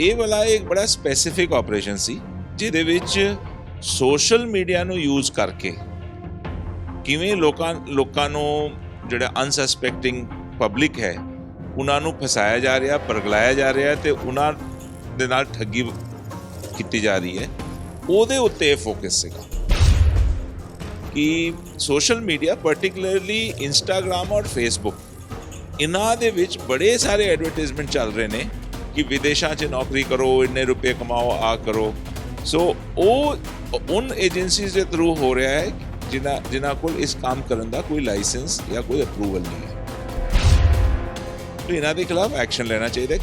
ਇਹ ਵਾਲਾ ਇੱਕ ਬੜਾ ਸਪੈਸੀਫਿਕ ਆਪਰੇਸ਼ਨ ਸੀ, ਜਿਹਦੇ ਵਿੱਚ ਸੋਸ਼ਲ ਮੀਡੀਆ ਨੂੰ ਯੂਜ਼ ਕਰਕੇ ਕਿਵੇਂ ਲੋਕਾਂ ਲੋਕਾਂ ਨੂੰ ਜਿਹੜਾ ਅਨਸਸਪੈਕਟਿੰਗ ਪਬਲਿਕ ਹੈ, ਉਹਨਾਂ ਨੂੰ ਫਸਾਇਆ ਜਾ ਰਿਹਾ, ਪਰਗਲਾਇਆ ਜਾ ਰਿਹਾ ਤੇ ਉਹਨਾਂ ਦੇ ਨਾਲ ਠੱਗੀ ਕੀਤੀ ਜਾ ਰਹੀ ਹੈ। ਉਹਦੇ ਉੱਤੇ ਫੋਕਸ ਸੀਗਾ ਕਿ ਸੋਸ਼ਲ ਮੀਡੀਆ ਪਾਰਟਿਕੂਲਰਲੀ ਇੰਸਟਾਗ੍ਰam ਔਰ ਫੇਸਬੁੱਕ ਇਹਨਾਂ ਦੇ ਵਿੱਚ ਬੜੇ ਸਾਰੇ ਐਡਵਰਟਾਈਜ਼ਮੈਂਟ ਚੱਲ ਰਹੇ ਨੇ। ਕਿ ਵਿਦੇਸ਼ਾਂ 'ਚ ਨੌਕਰੀ ਕਰੋ ਇੰਨੇ ਰੁਪਏ ਕਮਾਓ ਆ ਕਰੋ ਸੋ ਉਹ ਉਨ ਏਜੰਸੀਜ਼ ਦੇ ਥਰੂ ਹੋ ਰਿਹਾ ਹੈ ਜਿਨ੍ਹਾਂ ਜਿਨ੍ਹਾਂ ਕੋਲ ਇਸ ਕੰਮ ਕਰਨ ਦਾ ਕੋਈ ਲਾਇਸੈਂਸ ਜਾਂ ਕੋਈ ਅਪਰੂਵਲ ਨਹੀਂ ਹੈ ਇਹਨਾਂ ਦੇ ਖਿਲਾਫ ਐਕਸ਼ਨ ਲੈਣਾ ਚਾਹੀਦਾ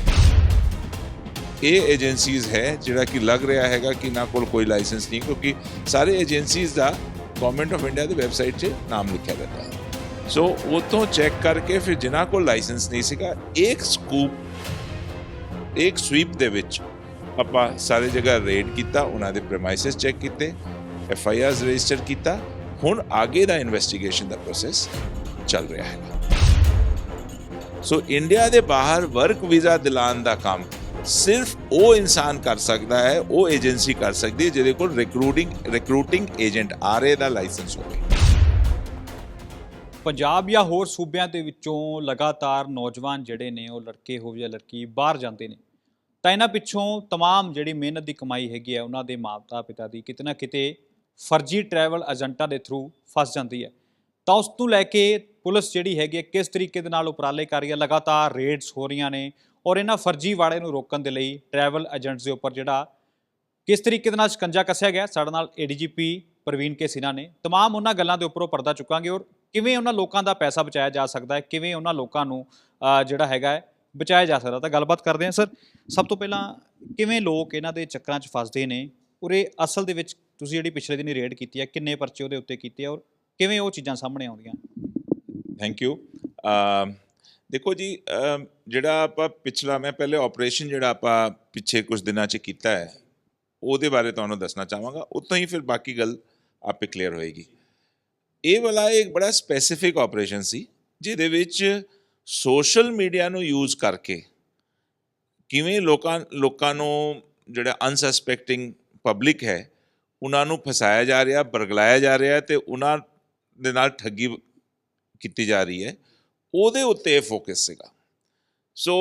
ਇਹ ਏਜੰਸੀਜ਼ ਹੈ ਜਿਹੜਾ ਕਿ ਲੱਗ ਰਿਹਾ ਹੈਗਾ ਕਿ ਨਾ ਕੋਲ ਕੋਈ ਲਾਇਸੈਂਸ ਨਹੀਂ ਕਿਉਂਕਿ ਸਾਰੇ ਏਜੰਸੀਜ਼ ਦਾ ਗਵਰਨਮੈਂਟ ਆਫ ਇੰਡੀਆ ਦੀ ਵੈਬਸਾਈਟ 'ਚ ਨਾਮ ਲਿਖਿਆ ਰਹਿੰਦਾ ਹੈ ਸੋ ਉਹ ਤੋਂ ਚੈੱਕ ਕਰਕੇ ਫਿਰ ਜਿਨ੍ਹਾਂ ਕੋਲ ਲਾਇਸੈਂਸ ਨਹੀਂ ਸੀਗਾ ਇੱਕ ਸਕੂਪ ਇੱਕ ਸਵੀਪ ਦੇ ਵਿੱਚ ਆਪਾਂ ਸਾਰੇ ਜਗ੍ਹਾ ਰੇਡ ਕੀਤਾ, ਉਹਨਾਂ ਦੇ ਪ੍ਰੈਮਾਈਸਿਸ ਚੈੱਕ ਕੀਤੇ ਐਫ ਆਈ ਆਰਸ ਰਜਿਸਟਰ ਕੀਤਾ। ਹੁਣ ਆਗੇ ਦਾ ਇਨਵੈਸਟੀਗੇਸ਼ਨ ਦਾ ਪ੍ਰੋਸੈਸ ਚੱਲ ਰਿਹਾ ਹੈ। ਸੋ ਇੰਡੀਆ ਦੇ ਬਾਹਰ ਵਰਕ ਵੀਜ਼ਾ ਦਿਲਾਉਣ ਦਾ ਕੰਮ ਸਿਰਫ ਉਹ ਇਨਸਾਨ ਕਰ ਸਕਦਾ ਹੈ, ਉਹ ਏਜੰਸੀ ਕਰ ਸਕਦੀ ਹੈ, ਜਿਹਦੇ ਕੋਲ ਰਿਕਰੂਟਿੰਗ ਰਿਕਰੂਟਿੰਗ ਏਜੰਟ ਆਰਏ ਦਾ ਲਾਇਸੈਂਸ ਹੋਵੇ। ਪੰਜਾਬ ਜਾਂ ਹੋਰ ਸੂਬਿਆਂ ਦੇ ਵਿੱਚੋਂ ਲਗਾਤਾਰ ਨੌਜਵਾਨ ਜਿਹੜੇ ਨੇ, ਉਹ ਲੜਕੇ ਹੋਵੇ ਜਾਂ ਲੜਕੀ ਬਾਹਰ ਜਾਂਦੇ ਨੇ। ਤਾਂ ਇਹਨਾਂ ਪਿੱਛੋਂ तमाम ਜਿਹੜੀ ਮਿਹਨਤ ਦੀ ਕਮਾਈ ਹੈਗੀ ਹੈ ਉਹਨਾਂ ਦੇ ਮਾਤਾ ਪਿਤਾ ਦੀ ਕਿਤੇ ਨਾ ਕਿਤੇ ਫਰਜ਼ੀ ਟਰੈਵਲ ਏਜੰਟਾਂ ਦੇ ਥਰੂ ਫਸ ਜਾਂਦੀ ਹੈ ਤਾਂ ਉਸ ਤੋਂ ਲੈ ਕੇ ਪੁਲਿਸ ਜਿਹੜੀ ਹੈਗੀ ਹੈ ਕਿਸ ਤਰੀਕੇ ਦੇ ਨਾਲ ਉਪਰਾਲੇ ਕਰ ਰਹੀ ਹੈ ਲਗਾਤਾਰ ਰੇਡਸ ਹੋ ਰਹੀਆਂ ਨੇ ਔਰ ਇਹਨਾਂ ਫਰਜ਼ੀ ਵਾੜੇ ਨੂੰ ਰੋਕਣ ਦੇ ਲਈ ਟਰੈਵਲ ਏਜੰਟਸ ਦੇ ਉੱਪਰ ਜਿਹੜਾ ਕਿਸ ਤਰੀਕੇ ਦੇ ਨਾਲ ਸ਼ਿਕੰਜਾ ਕੱਸਿਆ ਗਿਆ ਸਾਡੇ ਨਾਲ ਏਡੀਜੀਪੀ ਪ੍ਰਵੀਨ ਕੇ ਸਿਨਹਾ ਨੇ तमाम ਉਹਨਾਂ ਗੱਲਾਂ ਦੇ ਉੱਪਰੋਂ ਪਰਦਾ ਚੁੱਕਾਂਗੇ ਔਰ ਕਿਵੇਂ ਉਹਨਾਂ ਲੋਕਾਂ ਦਾ ਪੈਸਾ ਬਚਾਇਆ ਜਾ ਸਕਦਾ ਹੈ ਕਿਵੇਂ ਉਹਨਾਂ ਲੋਕਾਂ ਨੂੰ ਅਹ, ਜਿਹੜਾ ਹੈਗਾ ਹੈ ਬਚਾਇਆ ਜਾ ਸਕਦਾ। ਤਾਂ ਗੱਲਬਾਤ ਕਰਦੇ ਹਾਂ, ਸਰ, ਸਭ ਤੋਂ ਪਹਿਲਾਂ ਕਿਵੇਂ ਲੋਕ ਇਹਨਾਂ ਦੇ ਚੱਕਰਾਂ 'ਚ ਫਸਦੇ ਨੇ? ਔਰ ਇਹ ਅਸਲ ਦੇ ਵਿੱਚ ਤੁਸੀਂ ਜਿਹੜੀ ਪਿਛਲੇ ਦਿਨੀ ਰੇਡ ਕੀਤੀ ਹੈ, ਕਿੰਨੇ ਪਰਚੇ ਉਹਦੇ ਉੱਤੇ ਕੀਤੇ ਆ ਔਰ ਕਿਵੇਂ ਉਹ ਚੀਜ਼ਾਂ ਸਾਹਮਣੇ ਆਉਂਦੀਆਂ? ਥੈਂਕ ਯੂ ਦੇਖੋ ਜੀ ਜਿਹੜਾ ਆਪਾਂ ਪਿਛਲਾ, ਮੈਂ ਪਹਿਲੇ ਆਪਰੇਸ਼ਨ ਜਿਹੜਾ ਆਪਾਂ ਪਿੱਛੇ ਕੁਝ ਦਿਨਾਂ 'ਚ ਕੀਤਾ ਹੈ, ਉਹਦੇ ਬਾਰੇ ਤੁਹਾਨੂੰ ਦੱਸਣਾ ਚਾਹਾਂਗਾ। ਉਤੋਂ ਹੀ ਫਿਰ ਬਾਕੀ ਗੱਲ ਆਪੇ ਕਲੀਅਰ ਹੋਏਗੀ। ਇਹ ਵਾਲਾ ਇੱਕ ਬੜਾ ਸਪੈਸੀਫਿਕ ਆਪਰੇਸ਼ਨ ਸੀ, ਜਿਹਦੇ ਵਿੱਚ ਸੋਸ਼ਲ ਮੀਡੀਆ ਨੂੰ ਯੂਜ਼ ਕਰਕੇ ਕਿਵੇਂ ਲੋਕਾਂ ਲੋਕਾਂ ਨੂੰ ਜਿਹੜਾ ਅਨਸਸਪੈਕਟਿੰਗ ਪਬਲਿਕ ਹੈ, ਉਹਨਾਂ ਨੂੰ ਫਸਾਇਆ ਜਾ ਰਿਹਾ, ਬਰਗਲਾਇਆ ਜਾ ਰਿਹਾ ਤੇ ਉਹਨਾਂ ਦੇ ਨਾਲ ਠੱਗੀ ਕੀਤੀ ਜਾ ਰਹੀ ਹੈ, ਉਹਦੇ ਉੱਤੇ ਫੋਕਸ ਸੀਗਾ। ਸੋ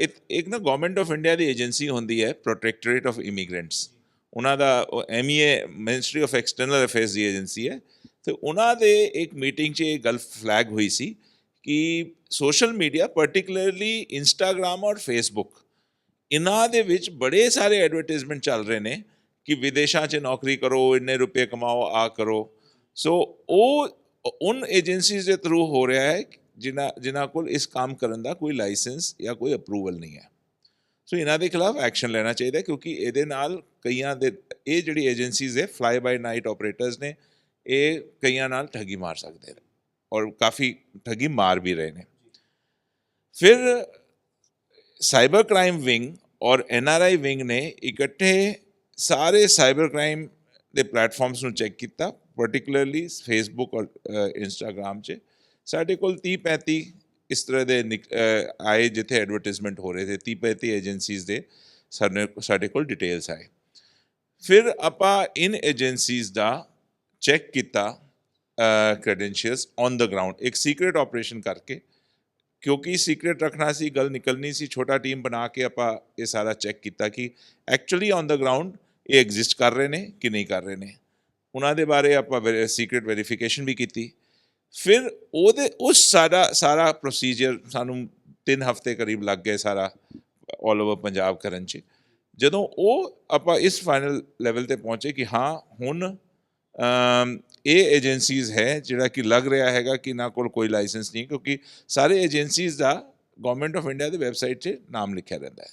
ਇੱਕ ਇੱਕ ਨਾ ਗਵਰਨਮੈਂਟ ਆਫ ਇੰਡੀਆ ਦੀ ਏਜੰਸੀ ਹੁੰਦੀ ਹੈ ਪ੍ਰੋਟੈਕਟੋਰੇਟ ਆਫ ਇਮੀਗ੍ਰੈਂਟਸ ਉਹਨਾਂ ਦਾ MEA ministry of external affairs the agency ਹੈ। ਤੇ ਉਹਨਾਂ ਦੇ ਇੱਕ ਮੀਟਿੰਗ 'ਚ ਇਹ ਗੱਲ ਫਲੈਗ ਹੋਈ ਸੀ ਕਿ ਸੋਸ਼ਲ ਮੀਡੀਆ ਪਾਰਟਿਕੂਲਰਲੀ ਇੰਸਟਾਗ੍ਰam ਔਰ ਫੇਸਬੁੱਕ ਇਹਨਾਂ ਦੇ ਵਿੱਚ ਬੜੇ ਸਾਰੇ ਐਡਵਰਟਾਈਜ਼ਮੈਂਟ ਚੱਲ ਰਹੇ ਨੇ ਕਿ ਵਿਦੇਸ਼ਾਂ 'ਚ ਨੌਕਰੀ ਕਰੋ, ਇੰਨੇ ਰੁਪਏ ਕਮਾਓ, ਆ ਕਰੋ। ਸੋ ਉਹ, ਉਨ ਏਜੰਸੀਜ਼ ਦੇ ਥਰੂ ਹੋ ਰਿਹਾ ਹੈ ਜਿਨ੍ਹਾਂ ਜਿਨ੍ਹਾਂ ਕੋਲ ਇਸ ਕੰਮ ਕਰਨ ਦਾ ਕੋਈ ਲਾਇਸੈਂਸ ਜਾਂ ਕੋਈ ਅਪਰੂਵਲ ਨਹੀਂ ਹੈ। ਸੋ ਇਹਨਾਂ ਦੇ ਖਿਲਾਫ ਐਕਸ਼ਨ ਲੈਣਾ ਚਾਹੀਦਾ ਕਿਉਂਕਿ ਇਹਦੇ ਨਾਲ ਕਈਆਂ ਦੇ, ਇਹ ਜਿਹੜੀ ਏਜੰਸੀਜ਼ ਹੈ ਫਲਾਈ ਬਾਈ ਨਾਈਟ ਆਪਰੇਟਰਸ ਨੇ, ਇਹ ਕਈਆਂ ਨਾਲ ਠੱਗੀ ਮਾਰ ਸਕਦੇ ਨੇ। ਔਰ ਕਾਫੀ ਠੱਗੀ ਮਾਰ ਵੀ ਰਹੇ ਨੇ ਫਿਰ ਸਾਈਬਰ ਕ੍ਰਾਈਮ ਵਿੰਗ ਔਰ ਐੱਨ ਆਰ ਆਈ ਵਿੰਗ ਨੇ ਇਕੱਠੇ ਸਾਰੇ ਸਾਈਬਰ ਕ੍ਰਾਈਮ ਦੇ ਪਲੇਟਫਾਰਮਸ ਨੂੰ ਚੈੱਕ ਕੀਤਾ ਪਾਰਟਿਕੂਲਰਲੀ ਫੇਸਬੁੱਕ ਔਰ ਇੰਸਟਾਗ੍ਰam 'ਚ ਸਾਡੇ ਕੋਲ 30 35 ਇਸ ਤਰ੍ਹਾਂ ਦੇ ਨਿਕ- ਆਏ ਜਿੱਥੇ ਐਡਵਰਟਾਈਜ਼ਮੈਂਟ ਹੋ ਰਹੇ ਸੀ 30 35 ਏਜੰਸੀਜ਼ ਦੇ ਸਾਡੇ ਸਾਡੇ ਕੋਲ ਡਿਟੇਲਸ ਆਏ ਫਿਰ ਆਪਾਂ ਇਨ ਏਜੰਸੀਜ਼ ਦਾ ਚੈੱਕ ਕੀਤਾ ਕ੍ਰੈਡੈਂਸ਼ੀਅਲਸ ਔਨ ਦਾ ਗਰਾਊਂਡ ਇੱਕ ਸੀਕ੍ਰੀਟ ਆਪਰੇਸ਼ਨ ਕਰਕੇ, ਕਿਉਂਕਿ ਸੀਕ੍ਰੀਟ ਰੱਖਣਾ ਸੀ, ਗੱਲ ਨਿਕਲਣੀ ਸੀ, ਛੋਟਾ ਟੀਮ ਬਣਾ ਕੇ ਆਪਾਂ ਇਹ ਸਾਰਾ ਚੈੱਕ ਕੀਤਾ ਕਿ ਐਕਚੁਅਲੀ ਔਨ ਦਾ ਗਰਾਊਂਡ ਇਹ ਐਗਜ਼ਿਸਟ ਕਰ ਰਹੇ ਨੇ ਕਿ ਨਹੀਂ ਕਰ ਰਹੇ ਨੇ। ਉਹਨਾਂ ਦੇ ਬਾਰੇ ਆਪਾਂ ਸੀਕ੍ਰੀਟ ਵੈਰੀਫਿਕੇਸ਼ਨ ਵੀ ਕੀਤੀ। ਫਿਰ ਉਹਦੇ, ਉਸ ਸਾਰਾ ਸਾਰਾ ਪ੍ਰੋਸੀਜਰ ਸਾਨੂੰ 3 ਹਫ਼ਤੇ ਕਰੀਬ ਲੱਗ ਗਏ ਸਾਰਾ ਆਲ ਓਵਰ ਪੰਜਾਬ ਕਰਨ 'ਚ। ਜਦੋਂ ਉਹ ਆਪਾਂ ਇਸ ਫਾਈਨਲ ਲੈਵਲ ਤੇ ਪਹੁੰਚੇ ਕਿ ਹਾਂ, ਹੁਣ ਇਹ ਏਜੰਸੀਜ਼ ਹੈ ਜਿਹੜਾ ਕਿ ਲੱਗ ਰਿਹਾ ਹੈਗਾ ਕਿ ਨਾ ਕੋਲ ਕੋਈ ਲਾਇਸੈਂਸ ਨਹੀਂ, ਕਿਉਂਕਿ ਸਾਰੇ ਏਜੰਸੀਜ਼ ਦਾ ਗਵਰਨਮੈਂਟ ਆਫ ਇੰਡੀਆ ਦੀ ਵੈਬਸਾਈਟ 'ਚ ਨਾਮ ਲਿਖਿਆ ਰਹਿੰਦਾ ਹੈ।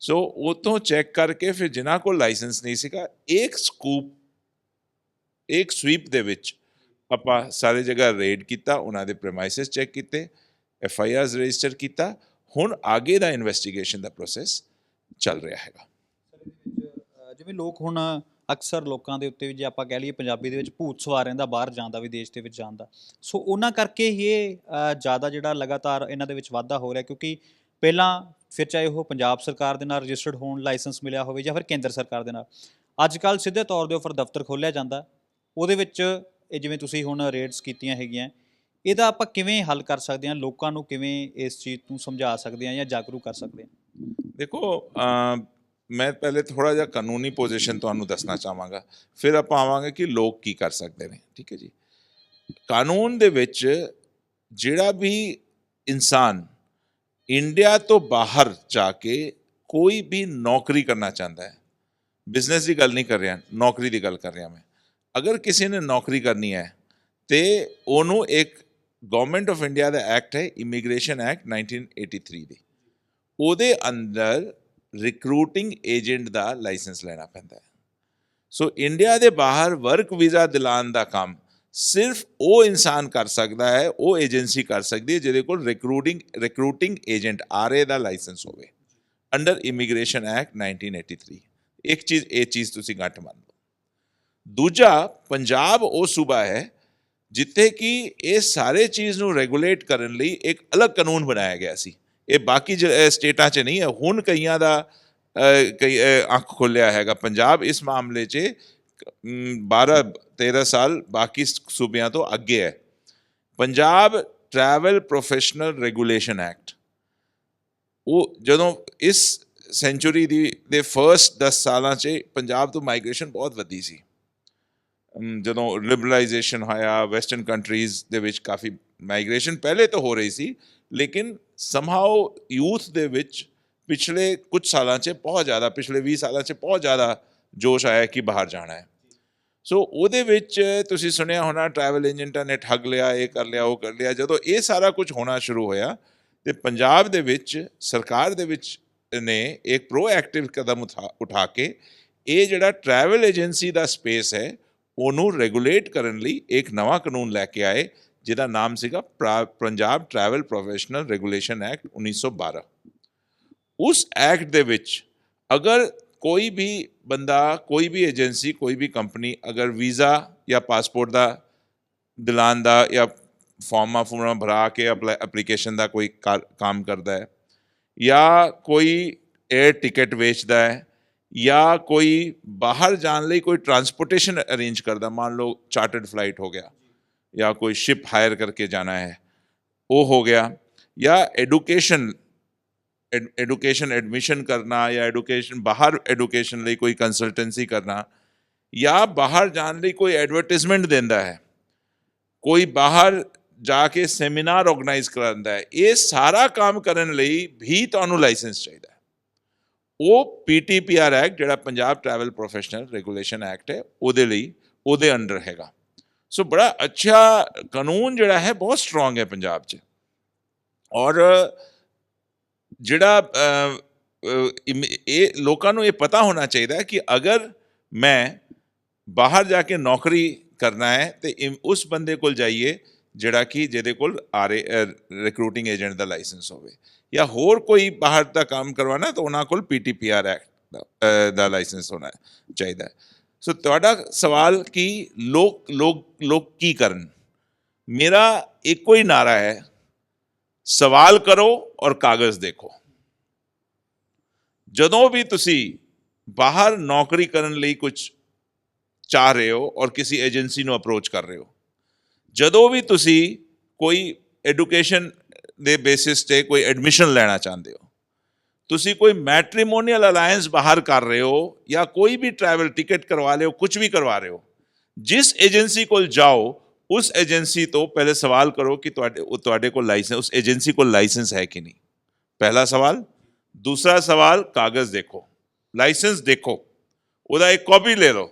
ਸੋ ਉਹ ਚੈੱਕ ਕਰਕੇ ਫਿਰ ਜਿਨ੍ਹਾਂ ਕੋਲ ਲਾਇਸੈਂਸ ਨਹੀਂ ਸੀਗਾ, ਇੱਕ ਸਕੂਪ ਇੱਕ ਸਵੀਪ ਦੇ ਵਿੱਚ ਆਪਾਂ ਸਾਰੇ ਜਗ੍ਹਾ ਰੇਡ ਕੀਤਾ, ਉਹਨਾਂ ਦੇ ਪ੍ਰੈਮਾਈਸਿਸ ਚੈੱਕ ਕੀਤੇ ਐਫ ਆਈ ਆਰਸ ਰਜਿਸਟਰ ਕੀਤਾ, ਹੁਣ ਆਗੇ ਦਾ ਇਨਵੈਸਟੀਗੇਸ਼ਨ ਦਾ ਪ੍ਰੋਸੈਸ ਚੱਲ ਰਿਹਾ ਹੈਗਾ। ਜਿਵੇਂ ਲੋਕ ਹੁਣ ਅਕਸਰ ਲੋਕਾਂ ਦੇ ਉੱਤੇ ਵੀ ਜੇ ਆਪਾਂ ਕਹਿ ਲਈਏ ਪੰਜਾਬੀ ਦੇ ਵਿੱਚ ਭੂਤ ਸਵਾਰ ਰਹਿੰਦਾ ਬਾਹਰ ਜਾਣ ਦਾ ਵਿਦੇਸ਼ ਦੇ ਵਿੱਚ ਜਾਣ ਦਾ। ਸੋ ਉਹਨਾਂ ਕਰਕੇ ਹੀ ਇਹ ਜ਼ਿਆਦਾ ਜਿਹੜਾ ਲਗਾਤਾਰ ਇਹਨਾਂ ਦੇ ਵਿੱਚ ਵਾਧਾ ਹੋ ਰਿਹਾ ਕਿਉਂਕਿ ਪਹਿਲਾਂ ਫਿਰ ਚਾਹੇ ਉਹ ਪੰਜਾਬ ਸਰਕਾਰ ਦੇ ਨਾਲ ਰਜਿਸਟਰਡ ਹੋਣ, ਲਾਇਸੈਂਸ ਮਿਲਿਆ ਹੋਵੇ ਜਾਂ ਫਿਰ ਕੇਂਦਰ ਸਰਕਾਰ ਦੇ ਨਾਲ ਅੱਜ ਕੱਲ ਸਿੱਧੇ ਤੌਰ ਦੇ ਉੱਪਰ ਦਫ਼ਤਰ ਖੋਲ੍ਹਿਆ ਜਾਂਦਾ। ਉਹਦੇ ਵਿੱਚ ਇਹ ਜਿਵੇਂ ਤੁਸੀਂ ਹੁਣ ਰੇਡਸ ਕੀਤੀਆਂ ਹੈਗੀਆਂ, ਇਹਦਾ ਆਪਾਂ ਕਿਵੇਂ ਹੱਲ ਕਰ ਸਕਦੇ ਹਾਂ? ਲੋਕਾਂ ਨੂੰ ਕਿਵੇਂ ਇਸ ਚੀਜ਼ ਨੂੰ ਸਮਝਾ ਸਕਦੇ ਹਾਂ ਜਾਂ ਜਾਗਰੂਕ ਕਰ ਸਕਦੇ ਹਾਂ? ਦੇਖੋ ਮੈਂ ਪਹਿਲੇ ਥੋੜਾ ਜਿਹਾ ਕਾਨੂੰਨੀ ਪੋਜੀਸ਼ਨ ਤੁਹਾਨੂੰ ਦੱਸਣਾ ਚਾਹਾਂਗਾ। ਫਿਰ ਆਪਾਂ ਆਵਾਂਗੇ ਕਿ ਲੋਕ ਕੀ ਕਰ ਸਕਦੇ ਨੇ, ਠੀਕ ਹੈ ਜੀ? ਕਾਨੂੰਨ ਦੇ ਵਿੱਚ ਜਿਹੜਾ ਵੀ ਇਨਸਾਨ ਇੰਡੀਆ ਤੋਂ ਬਾਹਰ ਜਾ ਕੇ ਕੋਈ ਵੀ ਨੌਕਰੀ ਕਰਨਾ ਚਾਹੁੰਦਾ ਹੈ ਬਿਜ਼ਨਸ ਦੀ ਗੱਲ ਨਹੀਂ ਕਰ ਰਿਹਾ, ਨੌਕਰੀ ਦੀ ਗੱਲ ਕਰ ਰਿਹਾ ਮੈਂ। ਅਗਰ ਕਿਸੇ ਨੇ ਨੌਕਰੀ ਕਰਨੀ ਹੈ ਤੇ ਉਹਨੂੰ ਇੱਕ ਗਵਰਨਮੈਂਟ ਆਫ ਇੰਡੀਆ ਦਾ ਐਕਟ ਹੈ ਇਮੀਗ੍ਰੇਸ਼ਨ ਐਕਟ 1983 ਦੇ। ਉਹਦੇ ਅੰਦਰ ਰਿਕਰੂਟਿੰਗ ਏਜੰਟ ਦਾ ਲਾਇਸੈਂਸ ਲੈਣਾ ਪੈਂਦਾ ਹੈ। ਸੋ ਇੰਡੀਆ ਦੇ ਬਾਹਰ ਵਰਕ ਵੀਜ਼ਾ ਦਿਲਾਉਣ ਦਾ ਕੰਮ ਸਿਰਫ ਉਹ ਇਨਸਾਨ ਕਰ ਸਕਦਾ ਹੈ, ਉਹ ਏਜੰਸੀ ਕਰ ਸਕਦੀ ਹੈ ਜਿਹਦੇ ਕੋਲ ਰਿਕਰੂਟਿੰਗ ਰਿਕਰੂਟਿੰਗ ਏਜੰਟ ਆਰਏ ਦਾ ਲਾਇਸੈਂਸ ਹੋਵੇ। ਅੰਡਰ ਇਮੀਗ੍ਰੇਸ਼ਨ ਐਕਟ 1983 ਇੱਕ ਚੀਜ਼, ਇਹ ਚੀਜ਼ ਤੁਸੀਂ ਗੱਠ ਮੰਨ ਲਓ। ਦੂਜਾ, ਪੰਜਾਬ ਉਹ ਸੂਬਾ ਹੈ ਜਿੱਥੇ ਕਿ ਇਹ ਸਾਰੇ ਚੀਜ਼ ਨੂੰ ਰੈਗੂਲੇਟ ਕਰਨ ਲਈ ਇੱਕ ਅਲੱਗ ਕਾਨੂੰਨ ਬਣਾਇਆ ਗਿਆ ਸੀ। ਇਹ ਬਾਕੀ ਜ- ਸਟੇਟਾਂ 'ਚ ਨਹੀਂ ਹੈ। ਹੁਣ ਕਈਆਂ ਦਾ ਕਈ ਅੱਖ ਖੋਲਿਆ ਹੈਗਾ। ਪੰਜਾਬ ਇਸ ਮਾਮਲੇ 'ਚ ਅਮ, 12 13 ਸਾਲ ਬਾਕੀ ਸੂਬਿਆਂ ਤੋਂ ਅੱਗੇ ਹੈ। Punjab travel professional regulation act ਉਹ ਜਦੋਂ ਇਸ ਸੈਂਚੁਰੀ ਦੀ ਦੇ ਫਰਸਟ 10 ਸਾਲਾਂ 'ਚ ਪੰਜਾਬ ਤੋਂ ਮਾਈਗ੍ਰੇਸ਼ਨ ਬਹੁਤ ਵਧੀ ਸੀ। ਜਦੋਂ ਲਿਬਰਲਾਈਜੇਸ਼ਨ ਹੋਇਆ ਵੈਸਟਰਨ ਕੰਟਰੀਜ਼ ਦੇ ਵਿੱਚ ਕਾਫੀ ਮਾਈਗ੍ਰੇਸ਼ਨ ਪਹਿਲੇ ਤਾਂ ਹੋ ਰਹੀ ਸੀ ਲੇਕਿਨ ਸਮਹਾਉ ਯੂਥ ਦੇ ਵਿੱਚ ਪਿਛਲੇ ਕੁਝ ਸਾਲਾਂ 'ਚ ਬਹੁਤ ਜ਼ਿਆਦਾ, ਪਿਛਲੇ 20 ਸਾਲਾਂ 'ਚ ਬਹੁਤ ਜ਼ਿਆਦਾ ਜੋਸ਼ ਆਇਆ ਕਿ ਬਾਹਰ ਜਾਣਾ ਹੈ। ਸੋ ਉਹਦੇ ਵਿੱਚ ਤੁਸੀਂ ਸੁਣਿਆ ਹੋਣਾ ਟਰੈਵਲ ਏਜੰਟਾਂ ਨੇ ਠੱਗ ਲਿਆ, ਇਹ ਕਰ ਲਿਆ, ਉਹ ਕਰ ਲਿਆ। ਜਦੋਂ ਇਹ ਸਾਰਾ ਕੁਝ ਹੋਣਾ ਸ਼ੁਰੂ ਹੋਇਆ ਤੇ ਪੰਜਾਬ ਦੇ ਵਿੱਚ, ਸਰਕਾਰ ਦੇ ਵਿੱਚ ਨੇ ਇੱਕ ਪ੍ਰੋਐਕਟਿਵ ਕਦਮ ਉਠਾ- ਉਠਾ ਕੇ ਇਹ ਜਿਹੜਾ ਟਰੈਵਲ ਏਜੰਸੀ ਦਾ ਸਪੇਸ ਹੈ, ਉਹਨੂੰ ਰੈਗੂਲੇਟ ਕਰਨ ਲਈ ਇੱਕ ਨਵਾਂ ਕਾਨੂੰਨ ਲੈ ਕੇ ਆਏ। ਜਿਹਦਾ ਨਾਮ ਸੀਗਾ ਪ੍ਰਾ- Punjab travel professional regulation act 1912 ਉਸ ਐਕਟ ਦੇ ਵਿੱਚ ਅਗਰ ਕੋਈ ਵੀ ਬੰਦਾ, ਕੋਈ ਵੀ ਏਜੰਸੀ ਕੋਈ ਵੀ ਕੰਪਨੀ ਅਗਰ ਵੀਜ਼ਾ ਜਾਂ ਪਾਸਪੋਰਟ ਦਾ ਦਿਲਾਨ ਦਾ ਜਾਂ ਫਾਰਮਾਂ ਫੂਰਮਾਂ ਭਰਾ ਕੇ ਐਪਲੀਕੇਸ਼ਨ ਦਾ ਕੋਈ ਕਾਰ- ਕੰਮ ਕਰਦਾ ਹੈ ਜਾਂ ਕੋਈ 에ਅਰ ਟਿਕਟ ਵੇਚਦਾ ਹੈ ਜਾਂ ਕੋਈ ਬਾਹਰ ਜਾਣ ਲਈ ਕੋਈ ਟਰਾਂਸਪੋਰਟੇਸ਼ਨ ਅਰੇਂਜ ਕਰਦਾ, ਮੰਨ ਲਓ ਚਾਰਟਰਡ ਫਲਾਈਟ ਹੋ ਗਿਆ। ਜਾਂ ਕੋਈ ਸ਼ਿਪ ਹਾਇਰ ਕਰਕੇ ਜਾਣਾ ਹੈ ਉਹ ਹੋ ਗਿਆ ਜਾਂ ਐਡੂਕੇਸ਼ਨ ਐਡੂਕੇਸ਼ਨ ਐਡਮਿਸ਼ਨ ਕਰਨਾ ਜਾਂ ਐਡੂਕੇਸ਼ਨ ਬਾਹਰ ਐਡੂਕੇਸ਼ਨ ਲਈ ਕੋਈ ਕੰਸਲਟੈਂਸੀ ਕਰਨਾ ਜਾਂ ਬਾਹਰ ਜਾਣ ਲਈ ਕੋਈ ਐਡਵਰਟਾਈਜ਼ਮੈਂਟ ਦਿੰਦਾ ਹੈ ਕੋਈ ਬਾਹਰ ਜਾ ਕੇ ਸੈਮੀਨਾਰ ਆਰਗੇਨਾਈਜ਼ ਕਰਾਉਂਦਾ ਹੈ ਇਹ ਸਾਰਾ ਕੰਮ ਕਰਨ ਲਈ ਵੀ ਤੁਹਾਨੂੰ ਲਾਇਸੈਂਸ ਚਾਹੀਦਾ ਹੈ ਉਹ ਪੀਟੀਪੀਆਰ ਐਕਟ ਜਿਹੜਾ Punjab travel professional regulation act ਹੈ ਉਹਦੇ ਲਈ ਉਹਦੇ ਅੰਡਰ ਹੈਗਾ ਸੋ ਬੜਾ ਅੱਛਾ ਕਾਨੂੰਨ ਜਿਹੜਾ ਹੈ ਬਹੁਤ ਸਟਰੋਂਗ ਹੈ ਪੰਜਾਬ 'ਚ ਔਰ ਜਿਹੜਾ ਇਹ ਲੋਕਾਂ ਨੂੰ ਇਹ ਪਤਾ ਹੋਣਾ ਚਾਹੀਦਾ ਕਿ ਅਗਰ ਮੈਂ ਬਾਹਰ ਜਾ ਕੇ ਨੌਕਰੀ ਕਰਨਾ ਹੈ ਤੇ ਇਮ- ਉਸ ਬੰਦੇ ਕੋਲ ਜਾਈਏ ਜਿਹੜਾ ਕਿ ਜਿਹਦੇ ਕੋਲ ਆਰ ਰਿਕਰੂਟਿੰਗ ਏਜੰਟ ਦਾ ਲਾਇਸੈਂਸ ਹੋਵੇ ਜਾਂ ਹੋਰ ਕੋਈ ਬਾਹਰ ਦਾ ਕੰਮ ਕਰਵਾਉਣਾ ਤਾਂ ਉਹਨਾਂ ਕੋਲ ਪੀਟੀਪੀਆਰ ਐਕਟ ਦਾ, ਅਹ, ਦਾ ਲਾਇਸੈਂਸ ਹੋਣਾ ਚਾਹੀਦਾ ਸੋ ਤੁਹਾਡਾ ਸਵਾਲ ਕਿ ਲੋਕ ਲੋਕ ਲੋਕ ਕੀ ਕਰਨ ਮੇਰਾ ਇੱਕੋ ਹੀ ਨਾਰਾ ਹੈ ਸਵਾਲ ਕਰੋ ਔਰ ਕਾਗਜ਼ ਦੇਖੋ ਜਦੋਂ ਵੀ ਤੁਸੀਂ ਬਾਹਰ ਨੌਕਰੀ ਕਰਨ ਲਈ ਕੁਝ ਚਾਹ ਰਹੇ ਹੋ ਔਰ ਕਿਸੇ ਏਜੰਸੀ ਨੂੰ ਅਪਰੋਚ ਕਰ ਰਹੇ ਹੋ ਜਦੋਂ ਵੀ ਤੁਸੀਂ ਕੋਈ ਐਡੂਕੇਸ਼ਨ ਦੇ ਬੇਸਿਸ ਤੇ ਕੋਈ ਐਡਮਿਸ਼ਨ ਲੈਣਾ ਚਾਹੁੰਦੇ ਹੋ ਤੁਸੀਂ ਕੋਈ ਮੈਟ੍ਰੀਮੋਨੀਅਲ ਅਲਾਈਅੰਸ ਬਾਹਰ ਕਰ ਰਹੇ ਹੋ ਜਾਂ ਕੋਈ ਵੀ ਟਰੈਵਲ ਟਿਕਟ ਕਰਵਾ ਰਹੇ ਹੋ ਕੁਝ ਵੀ ਕਰਵਾ ਰਹੇ ਹੋ ਜਿਸ ਏਜੰਸੀ ਕੋਲ ਜਾਓ ਉਸ ਏਜੰਸੀ ਤੋਂ ਪਹਿਲੇ ਸਵਾਲ ਕਰੋ ਕਿ ਤੁਹਾਡੇ ਉਹ ਤੁਹਾਡੇ ਕੋਲ ਲਾਇਸੈਂਸ ਉਸ ਏਜੰਸੀ ਕੋਲ ਲਾਇਸੈਂਸ ਹੈ ਕਿ ਨਹੀਂ ਪਹਿਲਾ ਸਵਾਲ ਦੂਸਰਾ ਸਵਾਲ ਕਾਗਜ਼ ਦੇਖੋ ਲਾਇਸੈਂਸ ਦੇਖੋ ਉਹਦਾ ਇੱਕ ਕਾਪੀ ਲੈ ਲਓ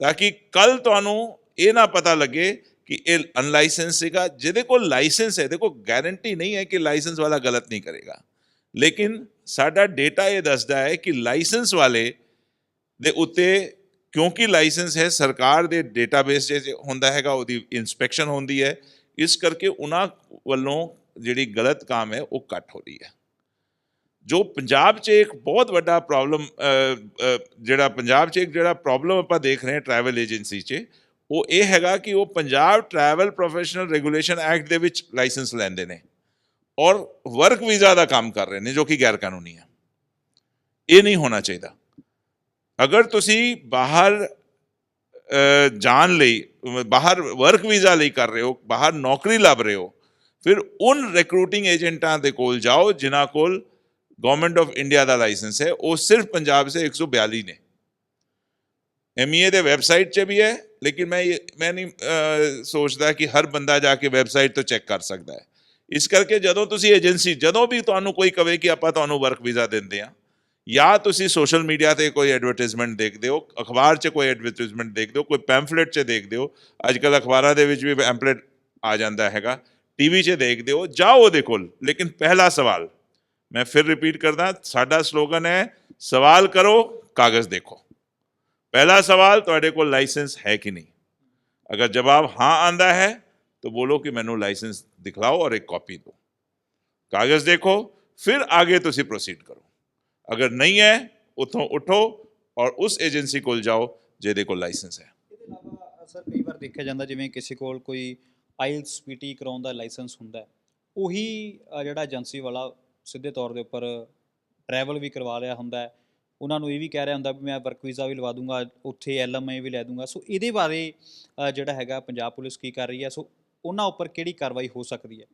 ਤਾਂ ਕਿ ਕੱਲ ਤੁਹਾਨੂੰ ਇਹ ਨਾ ਪਤਾ ਲੱਗੇ ਕਿ ਇਹ ਅਨਲਾਇਸੈਂਸ ਸੀਗਾ ਜਿਹਦੇ ਕੋਲ ਲਾਇਸੈਂਸ ਹੈ ਦੇਖੋ ਗਾਰੰਟੀ ਨਹੀਂ ਹੈ ਕਿ ਲਾਇਸੈਂਸ ਵਾਲਾ ਗਲਤ ਨਹੀਂ ਕਰੇਗਾ ਲੇਕਿਨ ਸਾਡਾ ਡੇਟਾ ਇਹ ਦੱਸਦਾ ਹੈ ਕਿ ਲਾਇਸੈਂਸ ਵਾਲੇ ਦੇ ਉੱਤੇ ਕਿਉਂਕਿ ਲਾਇਸੈਂਸ ਹੈ, ਸਰਕਾਰ ਦੇ ਡੇਟਾਬੇਸ 'ਚ ਹੁੰਦਾ ਹੈਗਾ, ਉਹਦੀ ਇਨਸਪੈਕਸ਼ਨ ਹੁੰਦੀ ਹੈ, ਇਸ ਕਰਕੇ ਉਹਨਾਂ ਵੱਲੋਂ ਜਿਹੜੀ ਗਲਤ ਕੰਮ ਹੈ, ਉਹ ਘੱਟ ਹੋ ਰਹੀ ਹੈ। ਜੋ ਪੰਜਾਬ 'ਚ ਇੱਕ ਬਹੁਤ ਵੱਡਾ ਪ੍ਰੋਬਲਮ ਜਿਹੜਾ ਪੰਜਾਬ 'ਚ ਇੱਕ ਜਿਹੜਾ ਪ੍ਰੋਬਲਮ ਆਪਾਂ ਦੇਖ ਰਹੇ ਹਾਂ ਟਰੈਵਲ ਏਜੰਸੀ 'ਚ, ਉਹ ਇਹ ਹੈਗਾ ਕਿ ਉਹ Punjab travel professional regulation act ਦੇ ਵਿੱਚ ਲਾਇਸੈਂਸ ਲੈਂਦੇ ਨੇ। ਔਰ ਵਰਕ ਵੀਜ਼ਾ ਦਾ ਕੰਮ ਕਰ ਰਹੇ ਨੇ, ਜੋ ਕਿ ਗੈਰ ਕਾਨੂੰਨੀ ਹੈ। ਇਹ ਨਹੀਂ ਹੋਣਾ ਚਾਹੀਦਾ। ਅਗਰ ਤੁਸੀਂ ਬਾਹਰ ਜਾਣ ਲਈ, ਬਾਹਰ ਵਰਕ ਵੀਜ਼ਾ ਲਈ ਕਰ ਰਹੇ ਹੋ, ਬਾਹਰ ਨੌਕਰੀ ਲੱਭ ਰਹੇ ਹੋ, ਫਿਰ ਉਨ ਰਿਕਰੂਟਿੰਗ ਏਜੰਟਾਂ ਦੇ ਕੋਲ ਜਾਓ, ਜਿਨ੍ਹਾਂ ਕੋਲ ਗਵਰਨਮੈਂਟ ਆਫ ਇੰਡੀਆ ਦਾ ਲਾਇਸੈਂਸ ਹੈ। ਉਹ ਸਿਰਫ ਪੰਜਾਬ ਸੇ 142 ਨੇ। ਐਮਈਏ ਦੇ ਵੈਬਸਾਈਟ 'ਚ ਵੀ ਹੈ, ਲੇਕਿਨ ਮੈਂ ਮੈਂ ਨਹੀਂ ਸੋਚਦਾ ਕਿ ਹਰ ਬੰਦਾ ਜਾ ਕੇ ਵੈਬਸਾਈਟ ਤੋਂ ਚੈੱਕ ਕਰ ਸਕਦਾ ਹੈ। ਇਸ ਕਰਕੇ ਜਦੋਂ ਤੁਸੀਂ ਏਜੰਸੀ ਜਦੋਂ ਵੀ ਤੁਹਾਨੂੰ ਕੋਈ ਕਵੇ ਕਿ ਆਪਾਂ ਤੁਹਾਨੂੰ ਵਰਕ ਵੀਜ਼ਾ ਦਿੰਦੇ ਆ ਜਾਂ ਤੁਸੀਂ ਸੋਸ਼ਲ ਮੀਡੀਆ ਤੇ ਕੋਈ ਐਡਵਰਟਾਈਜ਼ਮੈਂਟ ਦੇਖਦੇ ਹੋ, ਅਖਬਾਰ 'ਚ ਕੋਈ ਐਡਵਰਟਾਈਜ਼ਮੈਂਟ ਦੇਖਦੇ ਹੋ, ਕੋਈ ਪੈਂਫਲੇਟ 'ਚ ਦੇਖਦੇ ਹੋ ਅੱਜ ਕੱਲ ਅਖਬਾਰਾਂ ਦੇ ਵਿੱਚ ਵੀ ਪੈਂਫਲੇਟ ਆ ਜਾਂਦਾ ਹੈਗਾ ਟੀਵੀ 'ਚ ਦੇਖਦੇ ਹੋ, ਜਾਓ ਉਹਦੇ ਕੋਲ। ਲੇਕਿਨ ਪਹਿਲਾ ਸਵਾਲ, ਮੈਂ ਫਿਰ ਰਿਪੀਟ ਕਰਦਾ, ਸਾਡਾ ਸਲੋਗਨ ਹੈ, ਸਵਾਲ ਕਰੋ, ਕਾਗਜ਼ ਦੇਖੋ। ਪਹਿਲਾ ਸਵਾਲ, ਤੁਹਾਡੇ ਕੋਲ ਲਾਇਸੈਂਸ ਹੈ ਕਿ ਨਹੀਂ? ਅਗਰ ਜਵਾਬ ਹਾਂ ਆਂਦਾ ਹੈ, ਤਾਂ ਬੋਲੋ ਕਿ ਮੈਨੂੰ ਲਾਇਸੈਂਸ ਦਿਖਾਓ ਔਰ ਇੱਕ ਕਾਪੀ ਦਿਓ ਕਾਗਜ਼ ਦੇਖੋ ਫਿਰ ਆਗੇ ਤੁਸੀਂ ਪ੍ਰੋਸੀਡ ਕਰੋ ਅਗਰ ਨਹੀਂ ਹੈ ਉਥੋਂ ਉਠੋ ਔਰ ਉਸ ਏਜੰਸੀ ਕੋਲ ਜਾਓ ਜਿਹਦੇ ਕੋਲ ਲਾਇਸੈਂਸ ਹੈ ਇਹਦੇ ਇਲਾਵਾ ਸਰ ਕਈ ਵਾਰ ਦੇਖਿਆ ਜਾਂਦਾ ਜਿਵੇਂ ਕਿਸੇ ਕੋਲ ਕੋਈ ਆਇਲਸ ਪੀਟੀ ਕਰਾਉਣ ਦਾ ਲਾਇਸੈਂਸ ਹੁੰਦਾ ਹੈ ਉਹੀ ਜਿਹੜਾ ਏਜੰਸੀ ਵਾਲਾ ਸਿੱਧੇ ਤੌਰ ਦੇ ਉੱਪਰ ਟਰੈਵਲ ਵੀ ਕਰਵਾ ਰਿਹਾ ਹੁੰਦਾ ਹੈ ਉਹਨਾਂ ਨੂੰ ਇਹ ਵੀ ਕਹਿ ਰਿਹਾ ਹੁੰਦਾ ਵੀ ਮੈਂ ਵਰਕ ਵੀਜ਼ਾ ਵੀ ਲਵਾ ਦੂੰਗਾ ਉੱਥੇ ਐਲਐਮਆਈ ਵੀ ਲੈ ਦੂੰਗਾ ਸੋ ਇਹਦੇ ਬਾਰੇ ਜਿਹੜਾ ਹੈਗਾ ਪੰਜਾਬ ਪੁਲਿਸ ਕੀ ਕਰ ਰਹੀ ਹੈ ਸੋ ਉਹਨਾਂ ਉੱਪਰ ਕਿਹੜੀ ਕਾਰਵਾਈ ਹੋ ਸਕਦੀ ਹੈ?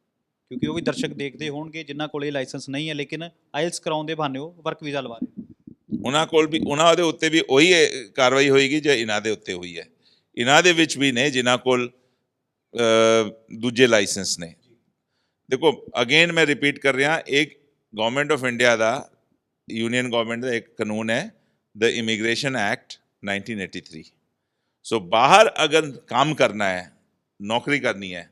ਕਿਉਂਕਿ ਉਹ ਵੀ ਦਰਸ਼ਕ ਦੇਖਦੇ ਹੋਣਗੇ, ਜਿਨ੍ਹਾਂ ਕੋਲ ਇਹ ਲਾਇਸੈਂਸ ਨਹੀਂ ਹੈ, ਲੇਕਿਨ ਆਇਲਸ ਕਰਾਉਣ ਦੇ ਬਹਾਨੇ ਉਹ ਵਰਕ ਵੀਜ਼ਾ ਲਵਾ ਰਹੇ ਉਹਨਾਂ ਕੋਲ ਵੀ, ਉਹਨਾਂ ਦੇ ਉੱਤੇ ਵੀ ਉਹੀ ਕਾਰਵਾਈ ਹੋਏਗੀ ਜੇ ਇਹਨਾਂ ਦੇ ਉੱਤੇ ਹੋਈ ਹੈ। ਇਹਨਾਂ ਦੇ ਵਿੱਚ ਵੀ ਨੇ, ਜਿਨ੍ਹਾਂ ਕੋਲ ਦੂਜੇ ਲਾਇਸੈਂਸ ਨੇ। ਦੇਖੋ, ਅਗੇਨ ਮੈਂ ਰਿਪੀਟ ਕਰ ਰਿਹਾ ਇੱਕ ਗਵਰਨਮੈਂਟ ਆਫ ਇੰਡੀਆ ਦਾ ਯੂਨੀਅਨ ਗਵਰਨਮੈਂਟ ਦਾ ਇੱਕ ਕਾਨੂੰਨ ਹੈ ਦ ਇਮੀਗ੍ਰੇਸ਼ਨ ਐਕਟ 1983 ਸੋ ਬਾਹਰ ਅਗਰ ਕੰਮ ਕਰਨਾ ਹੈ ਨੌਕਰੀ ਕਰਨੀ ਹੈ,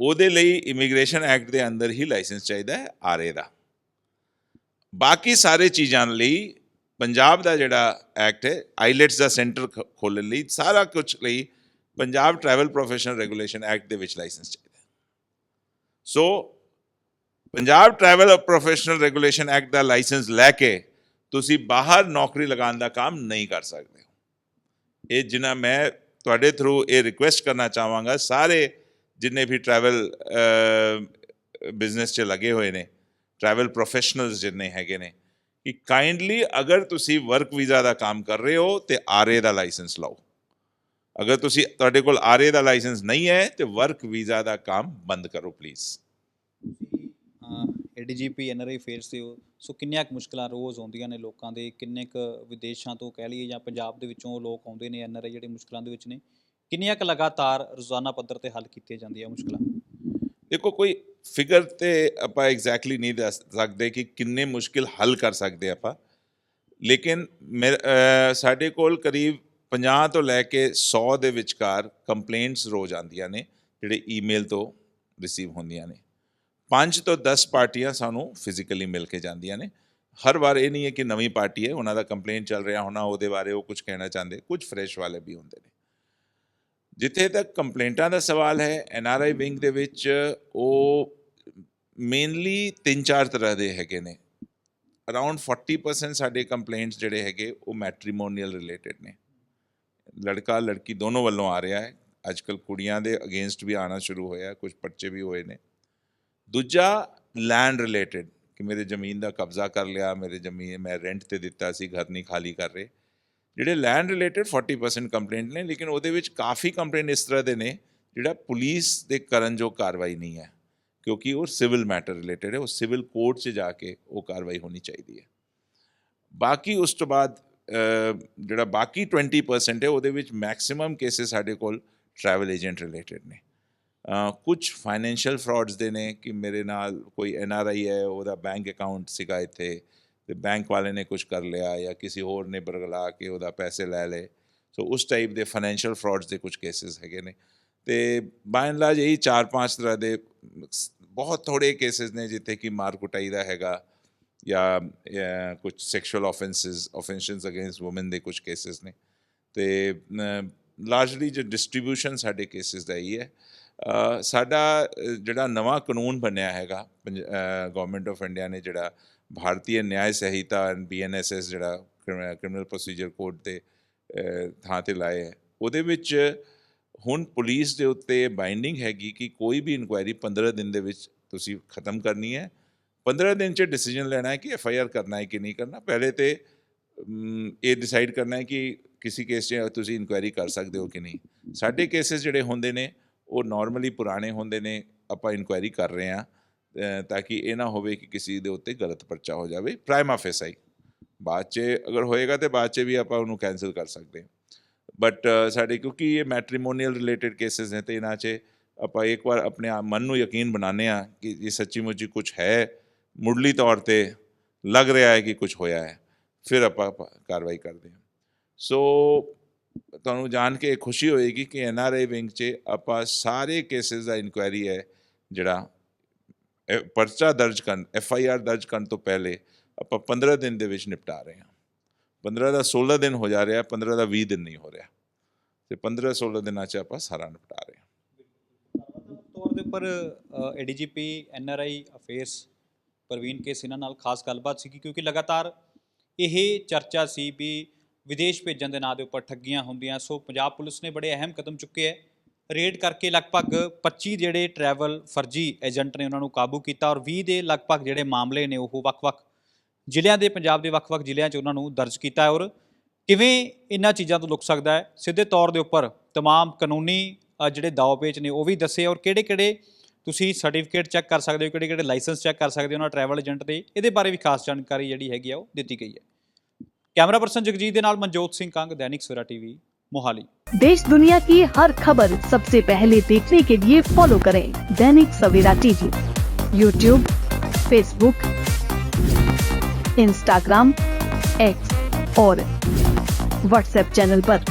ਉਹਦੇ ਲਈ ਇਮੀਗ੍ਰੇਸ਼ਨ ਐਕਟ ਦੇ ਅੰਦਰ ਹੀ ਲਾਇਸੈਂਸ ਚਾਹੀਦਾ ਹੈ ਆਰਏ ਦਾ। ਬਾਕੀ ਸਾਰੇ ਚੀਜ਼ਾਂ ਲਈ ਪੰਜਾਬ ਦਾ ਜਿਹੜਾ ਐਕਟ ਹੈ ਆਈਲੈਟਸ ਦਾ ਸੈਂਟਰ ਖੋਲਣ ਲਈ ਸਾਰਾ ਕੁਝ ਲਈ Punjab travel professional regulation act ਦੇ ਵਿੱਚ ਲਾਇਸੈਂਸ ਚਾਹੀਦਾ so Punjab travel professional regulation act ਦਾ ਲਾਇਸੈਂਸ ਲੈ ਕੇ ਤੁਸੀਂ ਬਾਹਰ ਨੌਕਰੀ ਲਗਾਉਣ ਦਾ ਕੰਮ ਨਹੀਂ ਕਰ ਸਕਦੇ। ਇਹ ਜਿਨ੍ਹਾਂ ਮੈਂ ਤੁਹਾਡੇ ਥਰੂ ਇਹ ਰਿਕੁਐਸਟ ਕਰਨਾ ਚਾਹਾਂਗਾ, ਸਾਰੇ ਜਿੰਨੇ ਵੀ ਟਰੈਵਲ ਬਿਜ਼ਨਸ 'ਚ ਲੱਗੇ ਹੋਏ ਨੇ ਟਰੈਵਲ ਪ੍ਰੋਫੈਸ਼ਨਲਸ ਜਿੰਨੇ ਹੈਗੇ ਨੇ, ਕਿ ਕਾਈਂਡਲੀ ਅਗਰ ਤੁਸੀਂ ਵਰਕ ਵੀਜ਼ਾ ਦਾ ਕੰਮ ਕਰ ਰਹੇ ਹੋ, ਤੇ ਆਰਏ ਦਾ ਲਾਇਸੈਂਸ ਲਓ। ਅਗਰ ਤੁਸੀਂ, ਤੁਹਾਡੇ ਕੋਲ ਆਰਏ ਦਾ ਲਾਇਸੈਂਸ ਨਹੀਂ ਹੈ, ਤੇ ਵਰਕ ਵੀਜ਼ਾ ਦਾ ਕੰਮ ਬੰਦ ਕਰੋ ਪਲੀਜ਼ ਏਡੀਜੀਪੀ ਐਨਆਰਆਈ ਫੇਅਰਸ ਤੇ ਹੋ ਸੋ ਕਿੰਨੀਆਂ ਕੁ ਮੁਸ਼ਕਲਾਂ ਰੋਜ਼ ਆਉਂਦੀਆਂ ਨੇ ਲੋਕਾਂ ਦੇ, ਕਿੰਨੇ ਕੁ ਵਿਦੇਸ਼ਾਂ ਤੋਂ ਕਹਿ ਲਈਏ ਜਾਂ ਪੰਜਾਬ ਦੇ ਵਿੱਚੋਂ ਲੋਕ ਆਉਂਦੇ ਨੇ ਐਨਆਰਆਈ ਜਿਹੜੇ ਮੁਸ਼ਕਲਾਂ ਦੇ ਵਿੱਚ ਨੇ। ਕਿੰਨੀਆਂ ਕੁ ਲਗਾਤਾਰ ਰੋਜ਼ਾਨਾ ਪੱਧਰ ਤੇ ਹੱਲ ਕੀਤੀਆਂ ਜਾਂਦੀਆਂ ਮੁਸ਼ਕਲਾਂ? ਦੇਖੋ, ਕੋਈ ਫਿਗਰ ਤੇ ਆਪਾਂ ਐਗਜ਼ੈਕਟਲੀ ਨਹੀਂ ਦੱਸ ਸਕਦੇ ਕਿ ਕਿੰਨੇ ਮੁਸ਼ਕਿਲ ਹੱਲ ਕਰ ਸਕਦੇ ਆਪਾਂ। ਲੇਕਿਨ ਮੇਰੇ- ਸਾਡੇ ਕੋਲ ਕਰੀਬ 50 ਤੋਂ ਲੈ ਕੇ 100 ਦੇ ਵਿਚਕਾਰ ਕੰਪਲੇਂਟਸ ਰੋਜ਼ ਆਉਂਦੀਆਂ ਨੇ, ਜਿਹੜੇ ਈਮੇਲ ਤੋਂ ਰਿਸੀਵ ਹੁੰਦੀਆਂ ਨੇ। 5 ਤੋਂ 10 ਪਾਰਟੀਆਂ ਸਾਨੂੰ ਫਿਜ਼ੀਕਲੀ ਮਿਲ ਕੇ ਜਾਂਦੀਆਂ ਨੇ। ਹਰ ਵਾਰ ਇਹ ਨਹੀਂ ਹੈ ਕਿ ਨਵੀਂ ਪਾਰਟੀ ਹੈ, ਉਹਨਾਂ ਦਾ ਕੰਪਲੇਂਟ ਚੱਲ ਰਿਹਾ ਹੋਣਾ, ਉਹਦੇ ਬਾਰੇ ਉਹ ਕੁਝ ਕਹਿਣਾ ਚਾਹੁੰਦੇ, ਕੁਝ ਫਰੈਸ਼ ਵਾਲੇ ਵੀ ਹੁੰਦੇ ਨੇ। ਜਿੱਥੇ ਤੱਕ ਕੰਪਲੇਂਟਾਂ ਦਾ ਸਵਾਲ ਹੈ ਐੱਨ ਆਰ ਆਈ ਵਿੰਗ ਦੇ ਵਿੱਚ ਉਹ ਮੇਨਲੀ ਤਿੰਨ ਚਾਰ ਤਰ੍ਹਾਂ ਦੇ ਹੈਗੇ ਨੇ। ਅਰਾਊਂਡ 40% ਸਾਡੇ ਕੰਪਲੇਂਟਸ ਜਿਹੜੇ ਹੈਗੇ, ਉਹ ਮੈਟ੍ਰੀਮੋਨੀਅਲ ਰਿਲੇਟਡ ਨੇ। ਲੜਕਾ, ਲੜਕੀ ਦੋਨੋਂ ਵੱਲੋਂ ਆ ਰਿਹਾ ਹੈ। ਅੱਜਕੱਲ ਕੁੜੀਆਂ ਦੇ ਅਗੇਂਸਟ ਵੀ ਆਣਾ ਸ਼ੁਰੂ ਹੋਇਆ, ਕੁਝ ਪਰਚੇ ਵੀ ਹੋਏ ਨੇ। ਦੂਜਾ ਲੈਂਡ ਰਿਲੇਟਡ ਕਿ ਮੇਰੇ ਜ਼ਮੀਨ ਦਾ ਕਬਜ਼ਾ ਕਰ ਲਿਆ, ਮੇਰੇ ਜ਼ਮੀਨ, ਮੈਂ ਰੈਂਟ ਤੇ ਦਿੱਤਾ ਸੀ, ਘਰ ਨਹੀਂ ਖਾਲੀ ਕਰ ਰਹੇ। ਜਿਹੜੇ ਲੈਂਡ ਰਿਲੇਟਡ 40% ਕੰਪਲੇਂਟ ਨੇ, ਲੇਕਿਨ ਉਹਦੇ ਵਿੱਚ ਕਾਫੀ ਕੰਪਲੇਂਟ ਇਸ ਤਰ੍ਹਾਂ ਦੇ ਨੇ, ਜਿਹੜਾ ਪੁਲਿਸ ਦੇ ਕਰਨ ਜੋ ਕਾਰਵਾਈ ਨਹੀਂ ਹੈ, ਕਿਉਂਕਿ ਉਹ ਸਿਵਲ ਮੈਟਰ ਰਿਲੇਟਡ ਹੈ, ਉਹ ਸਿਵਲ ਕੋਰਟ 'ਚ ਜਾ ਕੇ ਉਹ ਕਾਰਵਾਈ ਹੋਣੀ ਚਾਹੀਦੀ ਹੈ। ਬਾਕੀ ਉਸ ਤੋਂ ਬਾਅਦ ਜਿਹੜਾ ਬਾਕੀ 20% ਹੈ, ਉਹਦੇ ਵਿੱਚ ਮੈਕਸਿਮਮ ਕੇसेस ਸਾਡੇ ਕੋਲ ਟਰੈਵਲ ਏਜੰਟ ਰਿਲੇਟਡ ਨੇ। ਕੁਝ ਫਾਈਨੈਂਸ਼ੀਅਲ ਫਰਾਡਸ ਦੇ ਨੇ ਕਿ ਮੇਰੇ ਨਾਲ ਕੋਈ ਐਨ ਆਰ ਆਈ ਹੈ, ਉਹਦਾ ਬੈਂਕ ਅਕਾਊਂਟ ਸੀਗਾ ਇੱਥੇ ਤੇ ਬੈਂਕ ਵਾਲੇ ਨੇ ਕੁਝ ਕਰ ਲਿਆ ਜਾਂ ਕਿਸੇ ਹੋਰ ਨੇ ਬਰਗਲਾ ਕੇ ਉਹਦਾ ਪੈਸੇ ਲੈ ਲਏ। ਸੋ ਉਸ ਟਾਈਪ ਦੇ ਫਾਈਨੈਂਸ਼ੀਅਲ ਫਰਾਡਸ ਦੇ ਕੁਝ ਕੇਸਿਸ ਹੈਗੇ ਨੇ। ਤੇ ਬਾਈ ਐਂਡ ਲਾਜ ਇਹੀ 4-5 ਤਰ੍ਹਾਂ ਦੇ ਬਹੁਤ ਥੋੜੇ ਕੇਸਿਸ ਨੇ ਜਿੱਥੇ ਕਿ ਮਾਰ ਕੁਟਾਈ ਦਾ ਹੈਗਾ ਜਾਂ ਕੁਝ sexual offences offences against women ਦੇ ਕੁਝ ਕੇਸਿਸ ਨੇ। ਤੇ ਲਾਰਜਲੀ ਜੋ ਡਿਸਟ੍ਰੀਬਿਊਸ਼ਨ ਸਾਡੇ ਕੇਸਿਸ ਦਾ ਹੀ ਹੈ। ਸਾਡਾ ਜਿਹੜਾ ਨਵਾਂ ਕਾਨੂੰਨ ਬਣਿਆ ਹੈਗਾ ਗਵਰਨਮੈਂਟ ਆਫ ਇੰਡੀਆ ਨੇ ਜਿਹੜਾ ਭਾਰਤੀ ਨਿਆਂ ਸੰਹਿਤਾ ਬੀਐਨਐਸਐਸ ਜਿਹੜਾ ਕ੍ਰਿਮੀਨਲ ਪ੍ਰੋਸੀਜਰ ਕੋਡ ਦੇ ਥਾਂ ਤੇ ਲਾਏ ਹੈ। ਉਹਦੇ ਵਿੱਚ ਹੁਣ ਪੁਲਿਸ ਦੇ ਉੱਤੇ ਬਾਈਂਡਿੰਗ ਹੈਗੀ ਕਿ ਕੋਈ ਵੀ ਇਨਕੁਆਇਰੀ 15 ਦਿਨ ਦੇ ਵਿੱਚ ਤੁਸੀਂ ਖਤਮ ਕਰਨੀ ਹੈ। 15 ਦਿਨ ਚ ਡਿਸੀਜਨ ਲੈਣਾ ਹੈ ਕਿ ਐਫ ਆਈ ਆਰ ਕਰਨਾ ਹੈ ਕਿ ਨਹੀਂ ਕਰਨਾ। ਪਹਿਲੇ ਤੇ ਇਹ ਡਿਸਾਈਡ ਕਰਨਾ ਹੈ ਕਿ ਕਿਸੇ ਕੇਸ 'ਚ ਤੁਸੀਂ ਇਨਕੁਆਇਰੀ ਕਰ ਸਕਦੇ ਹੋ ਕਿ ਨਹੀਂ। ਸਾਡੇ ਕੇਸਿਸ ਜਿਹੜੇ ਹੁੰਦੇ ਨੇ ਉਹ ਨਾਰਮਲੀ ਪੁਰਾਣੇ ਹੁੰਦੇ ਨੇ, ਆਪਾਂ ਇਨਕੁਆਇਰੀ ਕਰ ਰਹੇ ਹਾਂ ਤਾਂ ਕਿ ਇਹ ਨਾ ਹੋਵੇ ਕਿ ਕਿਸੇ ਦੇ ਉੱਤੇ ਗਲਤ ਪਰਚਾ ਹੋ ਜਾਵੇ। ਪ੍ਰਾਈਮਾ ਫੇਸਾਈ ਬਾਅਦ 'ਚ ਅਗਰ ਹੋਏਗਾ ਤੇ ਬਾਅਦ 'ਚ ਵੀ ਆਪਾਂ ਉਹਨੂੰ ਕੈਨਸਲ ਕਰ ਸਕਦੇ ਹਾਂ। ਬਟ ਸਾਡੇ ਕਿਉਂਕਿ ਇਹ ਮੈਟ੍ਰੀਮੋਨੀਅਲ ਰਿਲੇਟਡ ਕੇਸਿਸ ਨੇ, ਤੇ ਇਹਨਾਂ 'ਚ ਆਪਾਂ ਇੱਕ ਵਾਰ ਆਪਣੇ ਆਪ ਮਨ ਨੂੰ ਯਕੀਨ ਬਣਾਉਂਦੇ ਆ ਕਿ ਇਹ ਸੱਚੀ ਮੁੱਚੀ ਕੁਝ ਹੈ। ਮੁੱਢਲੀ ਤੌਰ ਤੇ ਲੱਗ ਰਿਹਾ ਹੈ ਕਿ ਕੁਝ ਹੋਇਆ ਹੈ। ਫਿਰ ਆਪਾਂ ਕਾਰਵਾਈ ਕਰਦੇ ਹਾਂ। ਸੋ ਤੁਹਾਨੂੰ ਜਾਣ ਕੇ ਖੁਸ਼ੀ ਹੋਏਗੀ ਕਿ ਐਨ ਆਰ ਆਈ ਵਿੰਗ 'ਚ ਆਪਾਂ ਸਾਰੇ ਕੇਸਿਸ ਦਾ ਇਨਕੁਆਇਰੀ ਹੈ ਜਿਹੜਾ ਪਰਚਾ ਦਰਜ ਕਰਨ ਐਫ ਆਈ ਆਰ ਦਰਜ ਕਰਨ ਤੋਂ ਪਹਿਲੇ ਆਪਾਂ 15 ਦਿਨ ਦੇ ਵਿੱਚ ਨਿਪਟਾ ਰਹੇ ਹਾਂ। 15 ਦਾ 16 ਦਿਨ ਹੋ ਜਾ ਰਿਹਾ 15 ਦਾ 20 ਦਿਨ ਨਹੀਂ ਹੋ ਰਿਹਾ। ਤੇ 15 16 ਦਿਨਾਂ 'ਚ ਆਪਾਂ ਸਾਰਾ ਨਿਪਟਾ ਰਹੇ ਹਾਂ। ਤੌਰ ਦੇ ਉੱਪਰ ADGP NRI affairs Praveen K Sinha ਨਾਲ ਖਾਸ ਗੱਲਬਾਤ ਸੀ ਕਿਉਂਕਿ ਲਗਾਤਾਰ ਇਹ ਚਰਚਾ ਸੀ ਵੀ ਵਿਦੇਸ਼ ਭੇਜਣ ਦੇ ਨਾਂ ਦੇ ਉੱਪਰ ਠੱਗੀਆਂ ਹੁੰਦੀਆਂ ਸੋ ਪੰਜਾਬ ਪੁਲਿਸ ਨੇ ਬੜੇ ਅਹਿਮ ਕਦਮ ਚੁੱਕੇ ਹੈ ਰੇਡ ਕਰਕੇ ਲਗਭਗ 25 ਜਿਹੜੇ ਟਰੈਵਲ ਫਰਜੀ ਏਜੰਟ ਨੇ ਉਹਨਾਂ ਨੂੰ ਕਾਬੂ ਕੀਤਾ ਔਰ 20 ਦੇ ਲਗਭਗ ਜਿਹੜੇ ਮਾਮਲੇ ਨੇ ਉਹ ਵੱਖ-ਵੱਖ ਜ਼ਿਲ੍ਹਿਆਂ ਦੇ ਪੰਜਾਬ ਦੇ ਵੱਖ-ਵੱਖ ਜ਼ਿਲ੍ਹਿਆਂ 'ਚ ਉਹਨਾਂ ਨੂੰ ਦਰਜ ਕੀਤਾ ਹੈ ਔਰ ਕਿਵੇਂ ਇਹਨਾਂ ਚੀਜ਼ਾਂ ਤੋਂ ਲੁਕ ਸਕਦਾ ਹੈ ਸਿੱਧੇ ਤੌਰ ਦੇ ਉੱਪਰ तमाम ਕਾਨੂੰਨੀ ਅ, ਜਿਹੜੇ ਦਾਅ ਪੇਚ ਨੇ ਉਹ ਵੀ ਦੱਸੇ ਔਰ ਕਿਹੜੇ-ਕਿਹੜੇ ਤੁਸੀਂ ਸਰਟੀਫਿਕੇਟ ਚੈੱਕ ਕਰ ਸਕਦੇ ਹੋ ਕਿਹੜੇ-ਕਿਹੜੇ ਲਾਇਸੈਂਸ ਚੈੱਕ ਕਰ ਸਕਦੇ ਹੋ ਉਹਨਾਂ ਟਰੈਵਲ ਏਜੰਟ ਦੇ ਇਹਦੇ ਬਾਰੇ ਵੀ ਖਾਸ ਜਾਣਕਾਰੀ ਜਿਹੜੀ ਹੈਗੀ ਆ ਉਹ ਦਿੱਤੀ ਗਈ ਹੈ कैमरा पर्सन जगजीत के नाल मनजोत सिंह कंग दैनिक सवेरा टीवी मोहाली देश दुनिया की हर खबर सबसे पहले देखने के लिए फॉलो करें Dainik Savera TV YouTube Facebook Instagram X और व्हाट्सएप चैनल पर।